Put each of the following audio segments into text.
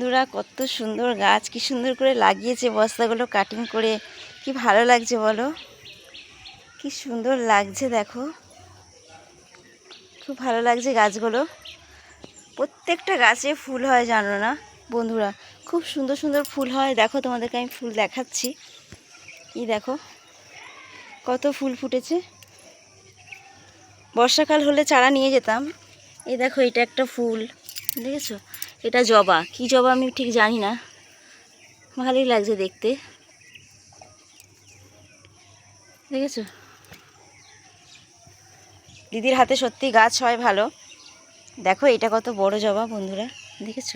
বন্ধুরা, কত সুন্দর গাছ, কি সুন্দর করে লাগিয়েছে বস্তাগুলো কাটিং করে। কি ভালো লাগছে বলো? কি সুন্দর লাগছে দেখো। খুব ভালো লাগছে গাছগুলো। প্রত্যেকটা গাছে ফুল হয়, জানো না? বন্ধুরা, খুব সুন্দর সুন্দর ফুল হয়। দেখো, তোমাদেরকে আমি ফুল দেখাচ্ছি। এই দেখো, কত ফুল ফুটেছে। বর্ষাকাল হলে চারা নিয়ে যেতাম। এই দেখো, এটা একটা ফুল, দেখেছ? এটা জবা। কি জবা আমি ঠিক জানি না। ভালোই লাগছে দেখতে। দেখেছ? দিদির হাতে সত্যি গাছ হয় ভালো। দেখো, এটা কত বড় জবা বন্ধুরা। দেখেছ?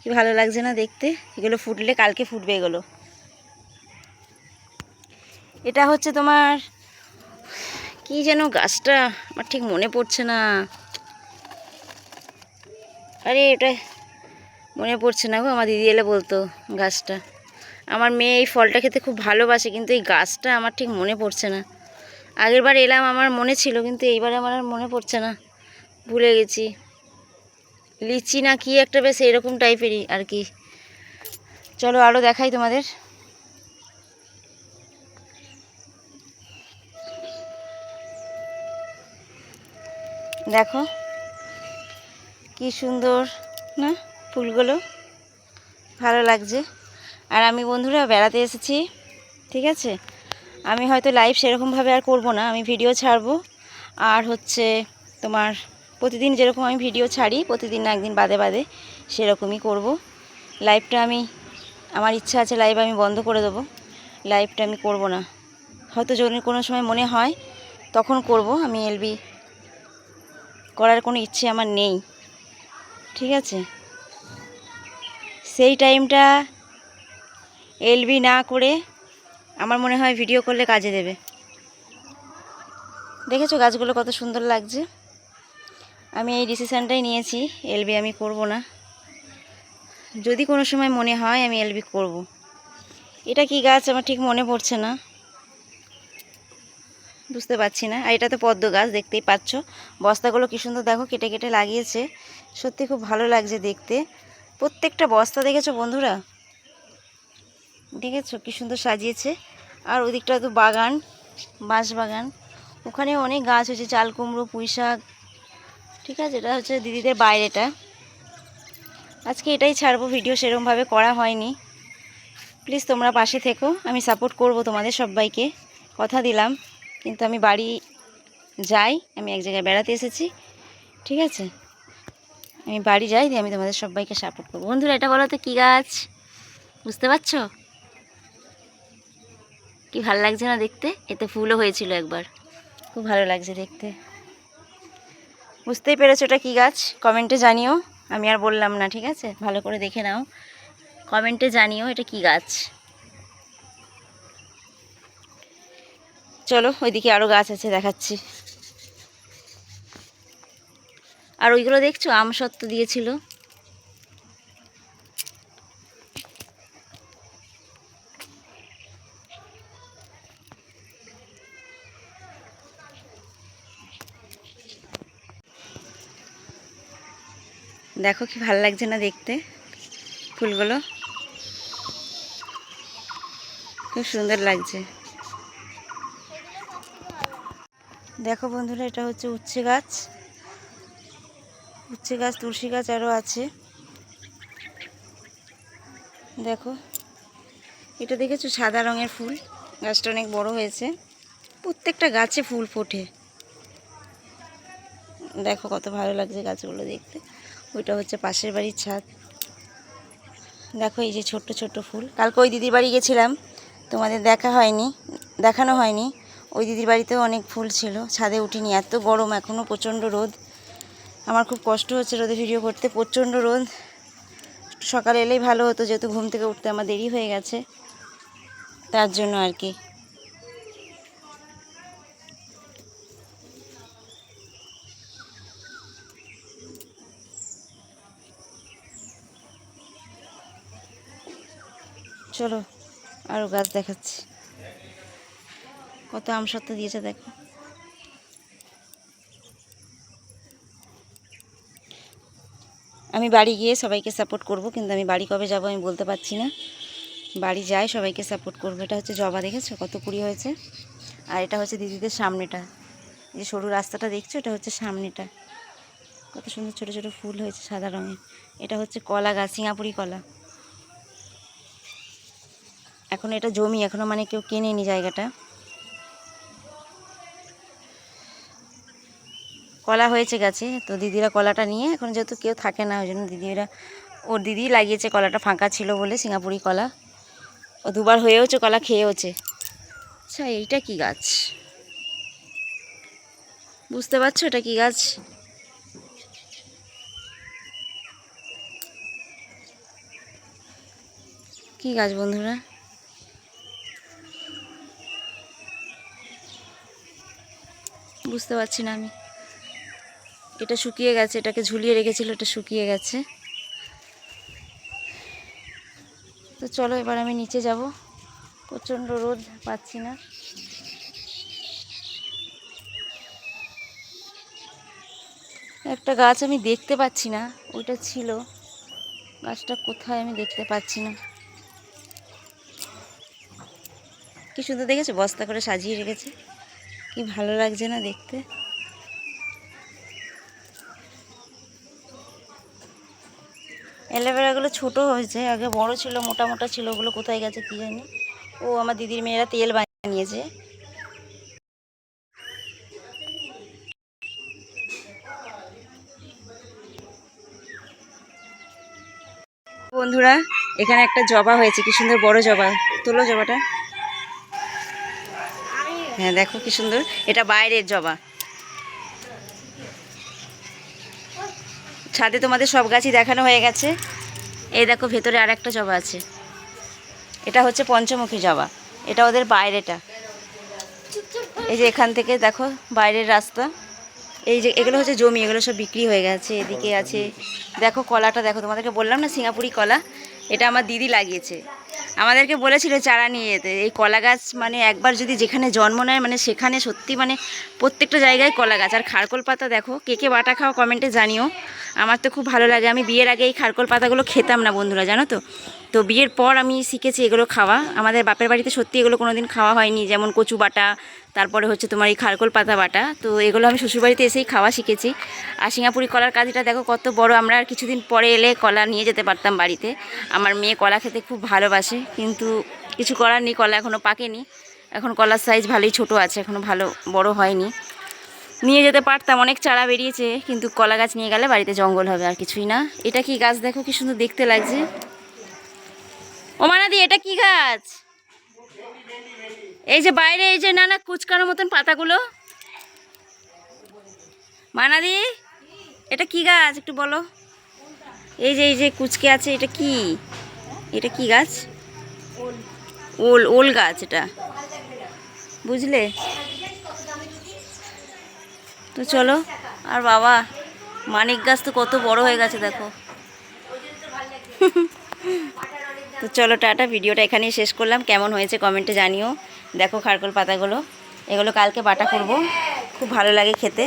কি ভালো লাগছে না দেখতে? এগুলো ফুটলে কালকে ফুটবে এগুলো। এটা হচ্ছে তোমার, কি যেন গাছটা? আমার ঠিক মনে পড়ছে না। আরে এটা মনে পড়ছে না গো, আমার দিদি এলে বলতো গাছটা। আমার মেয়ে এই ফলটা খেতে খুব ভালোবাসে, কিন্তু এই গাছটা আমার ঠিক মনে পড়ছে না। আগের বার এলাম, আমার মনে ছিল, কিন্তু এইবার আমার আর মনে পড়ছে না। ভুলে গেছি। লিচি না কি একটা বেশ এরকম টাইপেরই আর কি। চলো আরও দেখাই তোমাদের। দেখো কি সুন্দর না? ফুলগুলো। ভালো লাগছে। আর আমি বন্ধুরা বেড়াতে এসেছি ঠিক আছে? আমি হয়তো লাইভ সেরকমভাবে আর করব না আমি ভিডিও ছাড়বো। আর হচ্ছে তোমার প্রতিদিন যেরকম আমি ভিডিও ছাড়ি প্রতিদিন না একদিন বাদে বাদে সেরকমই করব। লাইভটা আমি আমার ইচ্ছা আছে লাইভ আমি বন্ধ করে দেবো। লাইভটা আমি করব না। হয়তো যদি কোনো সময় মনে হয় তখন করব। আমি এলবি করার কোনো ইচ্ছে আমার নেই। ঠিক আছে? সেই টাইমটা এলবি না করে আমার মনে হয় ভিডিও করলে কাজে দেবে। দেখেছ গাছগুলো কত সুন্দর লাগছে? আমি এই ডিসিশানটাই নিয়েছি, এলবি আমি করব না। যদি কোনো সময় মনে হয় আমি এলবি করব। এটা কি গাছ? আমার ঠিক মনে পড়ছে না। বুঝতে পারছি না। আর এটা তো পদ্ম গাছ দেখতেই পাচ্ছ। বস্তাগুলো কী সুন্দর দেখো, কেটে কেটে লাগিয়েছে। সত্যি খুব ভালো লাগছে দেখতে। প্রত্যেকটা বস্তা দেখেছ বন্ধুরা? দেখেছ কী সুন্দর সাজিয়েছে। আর ওই দিকটা তো বাগান, বাঁশ বাগান। ওখানে অনেক গাছ হয়েছে, চাল, কুমড়ো, পুঁই শাক। ঠিক আছে, এটা হচ্ছে দিদিদের বাইরেটা। আজকে এটাই ছাড়বো, ভিডিও সেরকমভাবে করা হয়নি। প্লিজ তোমরা পাশে থেকো, আমি সাপোর্ট করব তোমাদের সবাইকে। কথা দিলাম। কিন্তু আমি বাড়ি যাই, আমি এক জায়গায় বেড়াতে এসেছি, ঠিক আছে? আমি বাড়ি যাই, দিয়ে আমি তোমাদের সবাইকে সাপোর্ট করব। বন্ধুরা, এটা বলো তো কী গাছ? বুঝতে পারছ? কি ভালো লাগছে না দেখতে? এতে ফুলও হয়েছিল একবার। খুব ভালো লাগছে দেখতে। বুঝতেই পেরেছ এটা কী গাছ? কমেন্টে জানিও। আমি আর বললাম না, ঠিক আছে? ভালো করে দেখে নাও। কমেন্টে জানিও এটা কী গাছ। চলো, ওইদিকে আরও গাছ আছে, দেখাচ্ছি। আর ওইগুলো দেখছ? আম সত্ত্ব দিয়েছিল। দেখো কি ভালো লাগছে না দেখতে, ফুলগুলো। খুব সুন্দর লাগছে। দেখো বন্ধুরা, এটা হচ্ছে উচ্ছে গাছ। উচ্ছে গাছ, তুলসী গাছ আরও আছে। দেখো, এটা দেখেছ? সাদা রঙের ফুল। গাছটা অনেক বড় হয়েছে। প্রত্যেকটা গাছে ফুল ফোটে। দেখো কত ভালো লাগছে গাছগুলো দেখতে। ওইটা হচ্ছে পাশের বাড়ির ছাদ। দেখো এই যে ছোট্ট ছোট্ট ফুল। কালকে ওই দিদির বাড়ি গেছিলাম। তোমাদের দেখা হয়নি, দেখানো হয়নি। ওই দিদির বাড়িতেও অনেক ফুল ছিল, ছাদে উঠিনি, এত গরম এখনও প্রচণ্ড রোদ। আমার খুব কষ্ট হচ্ছে রোদে ভিডিও করতে, প্রচণ্ড রোদ। সকালে এলেই ভালো হতো, যেহেতু ঘুম থেকে উঠতে আমার দেরি হয়ে গেছে। তার জন্য আর কি। চলো আরও গাছ দেখাচ্ছি। কত আম সত্ত্ব দিয়েছে দেখো। আমি বাড়ি গিয়ে সবাইকে সাপোর্ট করব, কিন্তু আমি বাড়ি কবে যাব আমি বলতে পারছি না। বাড়ি যাই, সবাইকে সাপোর্ট করব। এটা হচ্ছে জবা, দেখেছ? কত কুড়ি হয়েছে। আর এটা হচ্ছে দিদিদের সামনেটা। যে সরু রাস্তাটা দেখছ? এটা হচ্ছে সামনেটা। কত সুন্দর ছোট ছোট ফুল হয়েছে সাদা রঙের। এটা হচ্ছে কলা গাছ সিঙ্গাপুরি কলা। এখন এটা জমি এখনও মানে কেউ কেনেনি জায়গাটা। কলা হয়েছে গাছে, তো দিদিরা কলাটা নিয়ে, এখন যেহেতু কেউ থাকে না ওই জন্য দিদিরা ওর দিদি লাগিয়েছে কলাটা, ফাঁকা ছিল বলে সিঙ্গাপুরি কলা। ও দুবার হয়েওছে, কলা খেয়েওছে। আচ্ছা এইটা কি গাছ? বুঝতে পারছ এটা কি গাছ? কি গাছ বন্ধুরা? বুঝতে পারছি না আমি। এটা শুকিয়ে গেছে, এটাকে ঝুলিয়ে রেখেছিল, এটা শুকিয়ে গেছে। তো চলো এবার আমি নিচে যাব। প্রচণ্ড রোদ, পাচ্ছি না। একটা গাছ আমি দেখতে পাচ্ছি না, ওইটা ছিল। গাছটা কোথায় আমি দেখতে পাচ্ছি না। কি সুন্দর দেখেছ? বস্তা করে সাজিয়ে রেখেছে। কি ভালো লাগছে না দেখতে। অ্যালোভেরাগুলো ছোটো হয়েছে, আগে বড় ছিল, মোটা মোটা ছিল, ওগুলো কোথায় গেছে কি জানি। ও আমার দিদির মেয়েরা তেল বানিয়েছে। বন্ধুরা, এখানে একটা জবা হয়েছে, কি সুন্দর বড় জবা। তোলো জবাটা। হ্যাঁ দেখো কি সুন্দর, এটা বাইরের জবা। ছাদে তোমাদের সব গাছই দেখানো হয়ে গেছে। এই দেখো, ভেতরে আর একটা জবা আছে। এটা হচ্ছে পঞ্চমুখী জবা। এটা ওদের বাইরেটা। এই যে এখান থেকে দেখো, বাইরের রাস্তা। এই যে এগুলো হচ্ছে জমি, এগুলো সব বিক্রি হয়ে গেছে। এদিকে আছে, দেখো কলাটা, দেখো তোমাদেরকে বললাম না, সিঙ্গাপুরি কলা। এটা আমার দিদি লাগিয়েছে। আমাদেরকে বলেছিল চারা নিয়ে যেতে। এই কলা গাছ মানে একবার যদি যেখানে জন্ম নেয় মানে সেখানে সত্যি মানে প্রত্যেকটা জায়গায় কলা গাছ। আর খারকোল পাতা দেখো, কে কে বাটা খাও কমেন্টে জানিও। আমার তো খুব ভালো লাগে। আমি বিয়ের আগে এই খারকোল পাতাগুলো খেতাম না বন্ধুরা, জানো তো? তো বিয়ের পর আমি শিখেছি এগুলো খাওয়া। আমাদের বাপের বাড়িতে সত্যি এগুলো কোনো দিন খাওয়া হয়নি, যেমন কচু বাটা, তারপরে হচ্ছে তোমার এই খারকোল পাতা বাটা। তো এগুলো আমি শ্বশুরবাড়িতে এসেই খাওয়া শিখেছি। আর সিঙ্গাপুরি কলার কাজটা দেখো কত বড়, আমরা আর কিছুদিন পরে এলে কলা নিয়ে যেতে পারতাম বাড়িতে। আমার মেয়ে কলা খেতে খুব ভালোবাসে, কিন্তু কিছু করার নেই, কলা এখনও পাকেনি। এখন কলার সাইজ ভালোই ছোট আছে এখনও ভালো, বড় হয়নি। নিয়ে যেতে পারতাম, অনেক চারা বেরিয়েছে, কিন্তু কলা গাছ নিয়ে গেলে বাড়িতে জঙ্গল হবে, আর কিছুই না। এটা কি গাছ দেখো কি সুন্দর দেখতে লাগছে। ও মানাদি এটা কি গাছ? এই যে বাইরে, এই যে না না কুচকানোর মতন পাতাগুলো। মানাদি এটা কি গাছ? একটু বলো। এই যে এই যে কুচকে আছে, এটা কি? এটা কি গাছ? ওল ওল গাছ এটা। বুঝলে? তো চলো, আর বাবা, মানিক গাছ তো কত বড় হয়ে গেছে, দেখো। তো চলো টাটা, ভিডিওটা এখানেই শেষ করলাম। কেমন হয়েছে কমেন্টে জানিও। দেখো খারকোল পাতাগুলো। এগুলো কালকে বাটা করব। খুব ভালো লাগে খেতে।